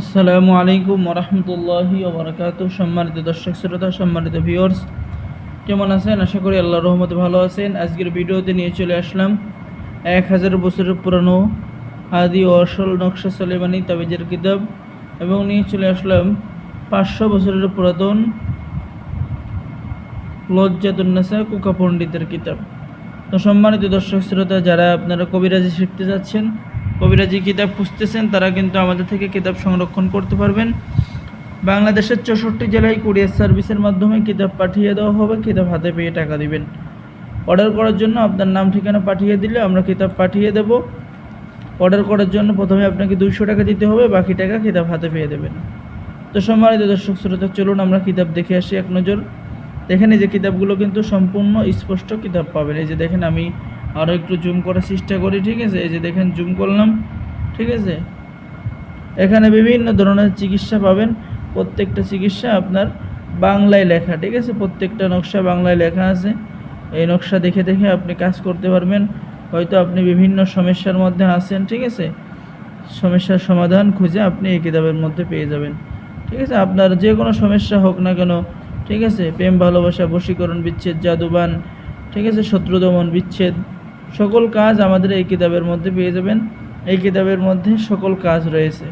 আসসালামু আলাইকুম ওরহমতুল্লাহি ওবরাকাতু। সম্মানিত দর্শক, শ্রোতা, সম্মানিত ভিউয়ার্স কেমন আছেন? আশা করি আল্লাহ রহমতে ভালো আছেন। আজকের ভিডিওতে নিয়ে চলে আসলাম এক হাজার বছরের পুরানো আদি ও আসল নকশা সালেমানি তাবিজের কিতাব এবং নিয়ে চলে আসলাম পাঁচশো বছরের পুরাতন লজ্জাতুন্নেসা কুকা পণ্ডিতের কিতাব। তো সম্মানিত দর্শক, শ্রোতা, যারা আপনারা কবিরাজি শিখতে যাচ্ছেন কবিরাজি কিতাব খুঁজতেছেন, তারা কিন্তু আমাদের থেকে কিতাব সংরক্ষণ করতে পারবেন। বাংলাদেশের চৌষট্টি জেলায় কুরিয়ার সার্ভিসের মাধ্যমে কিতাব পাঠিয়ে দেওয়া হবে, কিতাব হাতে পেয়ে টাকা দিবেন। অর্ডার করার জন্য আপনার নাম, ঠিকানা পাঠিয়ে দিলে আমরা কিতাব পাঠিয়ে দেব। অর্ডার করার জন্য প্রথমে আপনাকে দুইশো টাকা দিতে হবে, বাকি টাকা কিতাব হাতে পেয়ে দেবেন। তো সম্মানিত দর্শক, শ্রোতা, চলুন আমরা কিতাব দেখে আসি এক নজর। দেখেন এই যে কিতাবগুলো কিন্তু সম্পূর্ণ স্পষ্ট কিতাব পাবেন। এই যে দেখেন আমি আরও একটু জুম করার চেষ্টা করি, ঠিক আছে? এই যে দেখেন জুম করলাম, ঠিক আছে? এখানে বিভিন্ন ধরনের চিকিৎসা পাবেন। প্রত্যেকটা চিকিৎসা আপনার বাংলায় লেখা, ঠিক আছে? প্রত্যেকটা নকশা বাংলায় লেখা আছে। এই নকশা দেখে দেখে আপনি কাজ করতে পারবেন। হয়তো আপনি বিভিন্ন সমস্যার মধ্যে আছেন, ঠিক আছে? সমস্যার সমাধান খুঁজে আপনি এই কিতাবের মধ্যে পেয়ে যাবেন। ঠিক আছে? আপনার যে কোনো সমস্যা হোক না কেন, ঠিক আছে? প্রেম, ভালোবাসা, বশীকরণ, বিচ্ছেদ, জাদুবান, ঠিক আছে? শত্রু দমন বিচ্ছেদ সকল কাজ আমাদের এই কিতাবের মধ্যে পেয়ে যাবেন। এই কিতাবের মধ্যে সকল কাজ রয়েছে।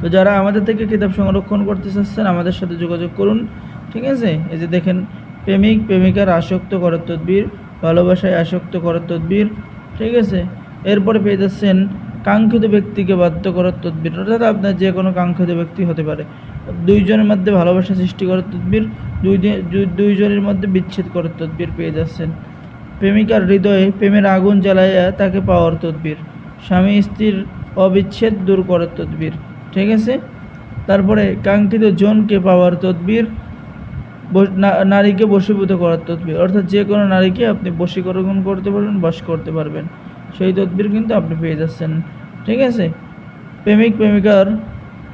তো যারা আমাদের থেকে কিতাব সংরক্ষণ করতে চাচ্ছেন, আমাদের সাথে যোগাযোগ করুন। ঠিক আছে? এই যে দেখেন, প্রেমিক, প্রেমিকার আসক্ত করার তদ্বির, ভালোবাসায় আসক্ত করার তদ্বির। ঠিক আছে? এরপরে পেয়ে যাচ্ছেন কাঙ্ক্ষিত ব্যক্তিকে বাধ্য করার তদ্বির। অর্থাৎ আপনার যে কোনো কাঙ্ক্ষিত ব্যক্তি হতে পারে। দুইজনের মধ্যে ভালোবাসা সৃষ্টি করার তদ্বির, দুই দুইজনের মধ্যে বিচ্ছেদ করার তদ্বির পেয়ে যাচ্ছেন। প্রেমিকার হৃদয়ে প্রেমের আগুন জ্বালাইয়া তাকে পাওয়ার তদ্বির। স্বামী স্ত্রীর অবিচ্ছেদ দূর করার তদ্বির, ঠিক আছে? তারপরে কাঙ্ক্ষিত জনকে পাওয়ার তদ্বির নারীকে বশীভূত করার তদ্বির, অর্থাৎ যে কোনো নারীকে আপনি বশীকরণ করতে পারবেন বশ করতে পারবেন। সেই তদ্বির কিন্তু আপনি পেয়ে যাচ্ছেন, ঠিক আছে? প্রেমিক প্রেমিকার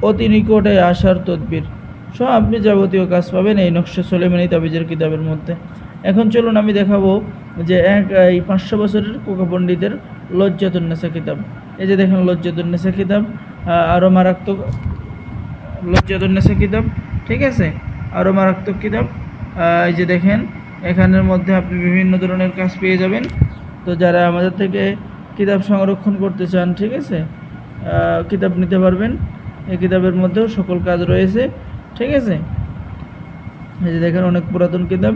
অতি নিকটে আসার তদ্বির। সব আপনি যাবতীয় কাজ পাবেন এই নকশা সোলেমানি তাবিজের কিতাবের মধ্যে। এখন চলুন আমি দেখাবো যে এক, এই পাঁচশো বছরের কোকা পণ্ডিতের লজ্জাতুন্নেসা কিতাব এই যে দেখেন লজ্জাতুন্নেসা কিতাব আরও মারাত্মক লজ্জাতুন্নেসা কিতাব ঠিক আছে? আরও মারাত্মক কিতাব এই যে দেখেন, এখানের মধ্যে আপনি বিভিন্ন ধরনের কাজ পেয়ে যাবেন। তো যারা আমাদের থেকে কিতাব সংরক্ষণ করতে চান, ঠিক আছে? কিতাব নিতে পারবেন। এই কিতাবের মধ্যেও সকল কাজ রয়েছে, ঠিক আছে? এই যে দেখেন অনেক পুরাতন কিতাব